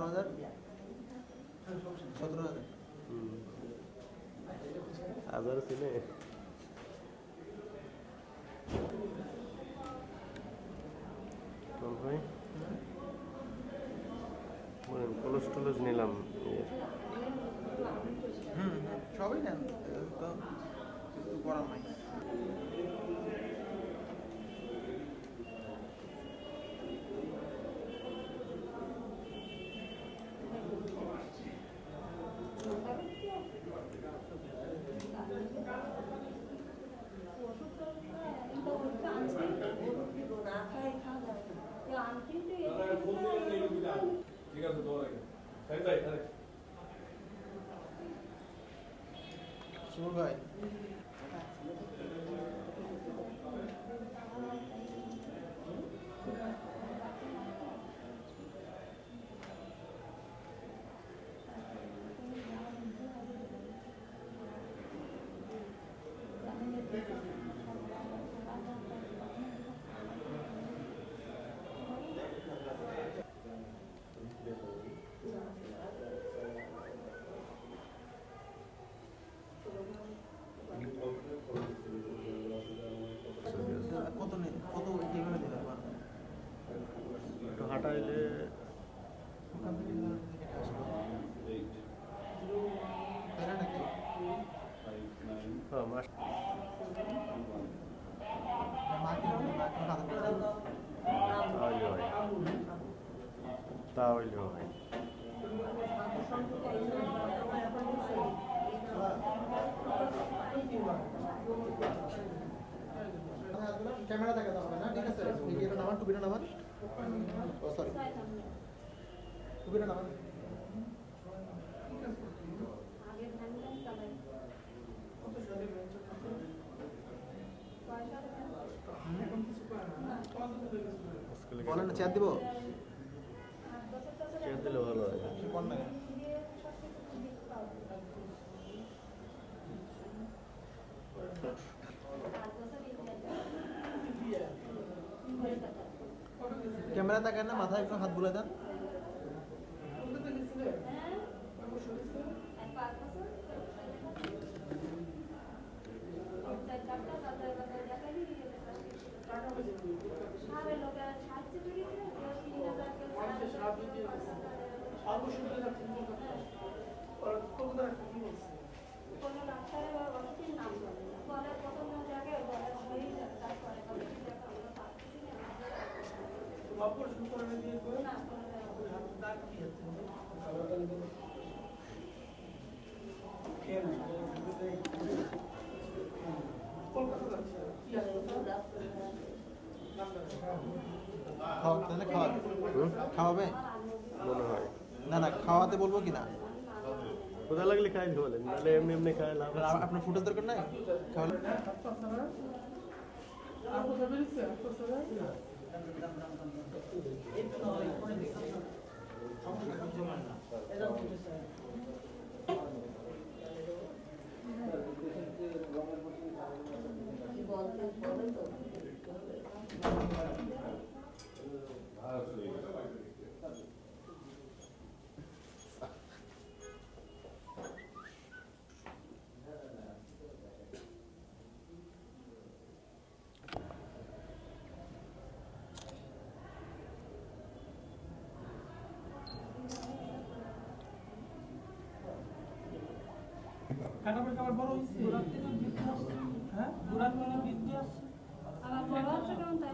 বারো হাজার? সতেরো হাজার। হাজার ছিলে ভাই? বলেন কলস নিলাম। হুম সবই নেন। তো কিছু করার নাই ঠিক আছে দৌড় আগে তাই তাই তাই সুমন ভাই কত নে কীভাবে দেবে একটু হাঁটাইলে ওখান থেকে হ্যাঁ মাস? তাহলে হয় তাহলে হয়। ক্যামেরা দেখাতে হবে না, ঠিক আছে? ভিডিওটা নামান, টুপিটা সরি টুপিটা নামান। বলেন, চেয়ার দিব চেয়ার দিলে ভালো হয় কোন না ক্যামেরা তাকান না মাথায় একটু হাত বুলে দেন খাওয়া হুম? খাওয়াবে? মনে হয়। না না খাওয়াতে বলব কি না? কোথা লাগলে খাই বলেন নাহলে এমনি এমনি খাই লাভ আছে? আর আপনার ফুটেজ দরকার নাই? খাওয়ালে। কাটাপড় কাবার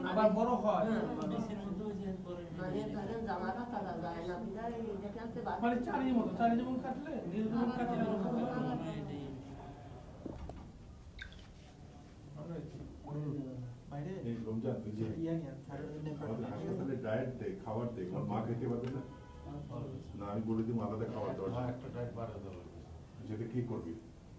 আবার বড় হয়। মানে চারি মতো চারি যেমন কাটলে নীল যেমন কাটলে ইয়া খাবার দেয় মা খেতে পারবে না? না আমি বলে দিব আলাদা খাবার দেওয়ার একটা ডায়েট বাড়া দেওয়া যেটা কি করবি?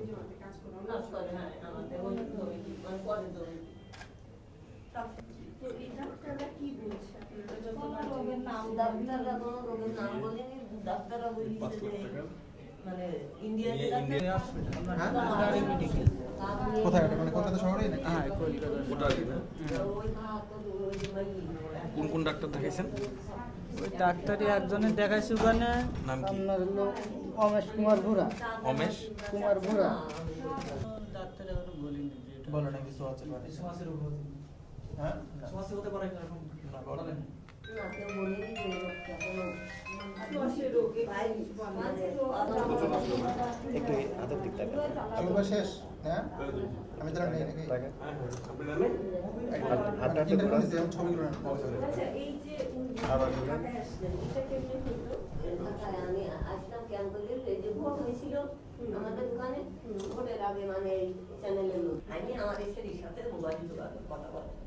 ঠিক আছে কাজ করে হ্যাঁ আমাদের মানে কোনো মানে কোথায় মানে কলকাতা শহরে হ্যাঁ কোন কোন ডাক্তার দেখাইছেন ওই ডাক্তারি একজনের দেখাইছি ওখানে নাম কি? আপনার হলো অমেশ কুমার ভুরা অমেশ কুমার ভুরা ডাক্তার বলিনি বলো না কিছু আছে মানে আমি যে ভোট হয়েছিল আমাদের দোকানে আগে মানে আমি আমার ছেলের সাথে মোবাইল যোগাযোগ কথা বলে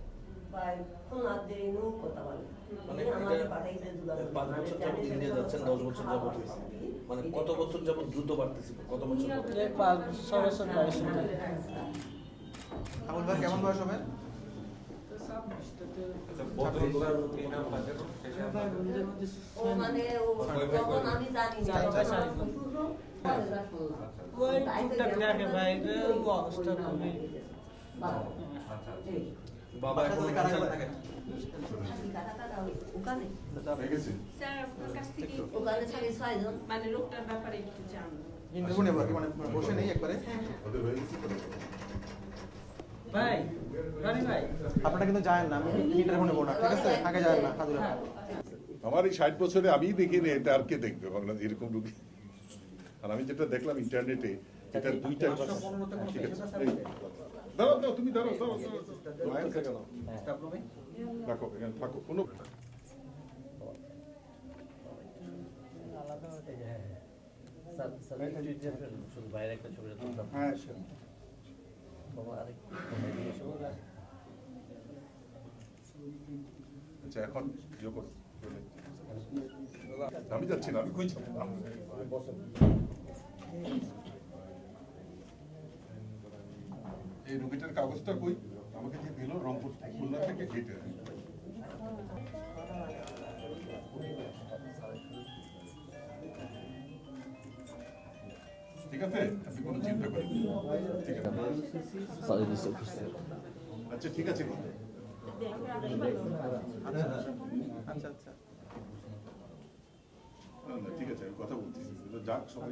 মানে মানে মানে কত বছর যাবত দ্রুত বাড়তেছিল কত বছর যাবত? এই পাঁচ ছ বছর বয়স হতে আবুল ভাই কেমন বয়স হবে? আচ্ছা মানে ভাই, অবস্থা বাবা, এখন ওখানে স্যার কাছ থেকে ওখানে থাকে ছয়জন। মানে লোকটার ব্যাপারে একটু মানে বসে নেই একবারে? ওদের হয়ে গেছে ভাই ভাই। আপনারা কিন্তু জানেন না আমি নেব না ঠিক আছে? আগে জানেন না খাজুরা আমার এই ষাট বছরে আমি দেখিনি এটা আর কে দেখবে? বাংলাদেশ এরকম রুগী। আর আমি যেটা দেখলাম ইন্টারনেটে এটা দুইটা ঠিক আছে। এই, দাঁড়াও দাঁড়াও তুমি দাঁড়াও দাঁড়াও দাঁড়াও, লাইন থেকে এখানে থাকো কোনো আচ্ছা এখন আমি যাচ্ছি না আমি কই এই রুগীটার কাগজটা কই? আমাকে যে দিল রংপুর খুলনা থেকে গেটে ঠিক আছে? আপনি কোনো চিন্তা করেন। ঠিক আছে। আচ্ছা ঠিক আছে। আচ্ছা আচ্ছা ঠিক আছে আমি কথা বলতেছি। তো যাক সবাই।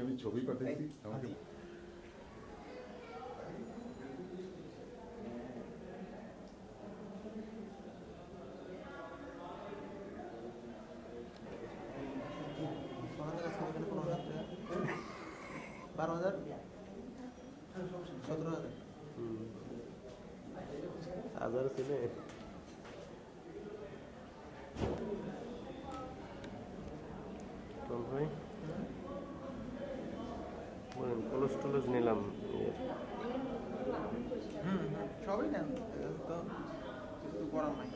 আমি ছবি পাঠাইছি আমাকে বারো হাজার? সতেরো হাজার। হাজার ছিল। ভাই। বলেন কলস টলস নিলাম হুম সবই নেন তো কিছু করার নাই।